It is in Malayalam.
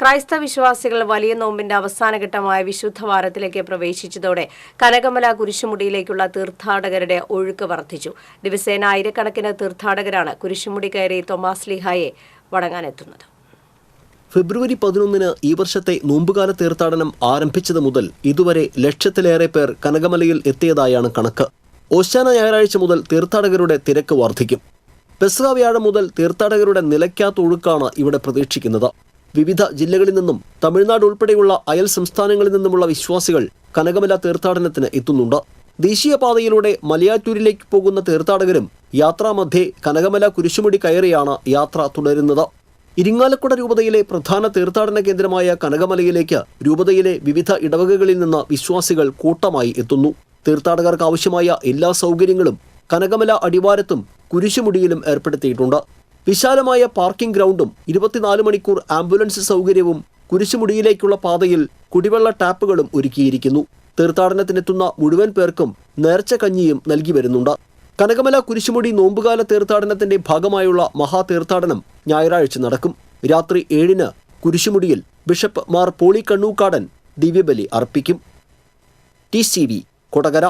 ക്രൈസ്തവ വിശ്വാസികൾ വലിയ നോമ്പിന്റെ അവസാനഘട്ടമായ വിശുദ്ധ വാരത്തിലേക്ക് പ്രവേശിച്ചതോടെ കനകമല കുരിശുമുടിയിലേക്കുള്ള തീർത്ഥാടകരുടെ ഒഴുക്ക് വർദ്ധിച്ചു. ദിവസേന ആയിരക്കണക്കിന് തീർത്ഥാടകരാണ് കുരിശുമുടി കയറി തോമാസ് ലിഹായെ വണങ്ങാനെത്തുന്നത്. ഫെബ്രുവരി പതിനൊന്നിന് ഈ വർഷത്തെ നോമ്പുകാല തീർത്ഥാടനം ആരംഭിച്ചത് മുതൽ ഇതുവരെ ലക്ഷത്തിലേറെ പേർ കനകമലയിൽ എത്തിയതായാണ് കണക്ക്. ഓശാന ഞായറാഴ്ച മുതൽ തീർത്ഥാടകരുടെ തിരക്ക് വർദ്ധിക്കും. പെസ്ക വ്യാഴം മുതൽ തീർത്ഥാടകരുടെ നിലയ്ക്കാത്ത ഒഴുക്കാണ് ഇവിടെ പ്രതീക്ഷിക്കുന്നത്. വിവിധ ജില്ലകളിൽ നിന്നും തമിഴ്നാട് ഉൾപ്പെടെയുള്ള അയൽ സംസ്ഥാനങ്ങളിൽ നിന്നുമുള്ള വിശ്വാസികൾ കനകമല തീർത്ഥാടനത്തിന് എത്തുന്നുണ്ട്. ദേശീയപാതയിലൂടെ മലയാറ്റൂരിലേക്ക് പോകുന്ന തീർത്ഥാടകരും യാത്രാമധ്യേ കനകമല കുരിശുമുടി കയറിയാണ് യാത്ര തുടരുന്നത്. ഇരിങ്ങാലക്കുട രൂപതയിലെ പ്രധാന തീർത്ഥാടന കേന്ദ്രമായ കനകമലയിലേക്ക് രൂപതയിലെ വിവിധ ഇടവകകളിൽ നിന്ന് വിശ്വാസികൾ കൂട്ടമായി എത്തുന്നു. തീർത്ഥാടകർക്ക് ആവശ്യമായ എല്ലാ സൗകര്യങ്ങളും കനകമല അടിവാരത്തും കുരിശുമുടിയിലും ഏർപ്പെടുത്തിയിട്ടുണ്ട്. വിശാലമായ പാർക്കിംഗ് ഗ്രൗണ്ടും ഇരുപത്തിനാല് മണിക്കൂർ ആംബുലൻസ് സൗകര്യവും കുരിശുമുടിയിലേക്കുള്ള പാതയിൽ കുടിവെള്ള ടാപ്പുകളും ഒരുക്കിയിരിക്കുന്നു. തീർത്ഥാടനത്തിനെത്തുന്ന മുഴുവൻ പേർക്കും നേർച്ച കഞ്ഞിയും നൽകി വരുന്നുണ്ട്. കനകമല കുരിശുമുടി നോമ്പുകാല തീർത്ഥാടനത്തിന്റെ ഭാഗമായുള്ള മഹാതീർത്ഥാടനം ഞായറാഴ്ച നടക്കും. രാത്രി ഏഴിന് കുരിശുമുടിയിൽ ബിഷപ്പ് മാർ പോളി കണ്ണൂക്കാടൻ ദിവ്യബലി അർപ്പിക്കും. T C V Kodakara.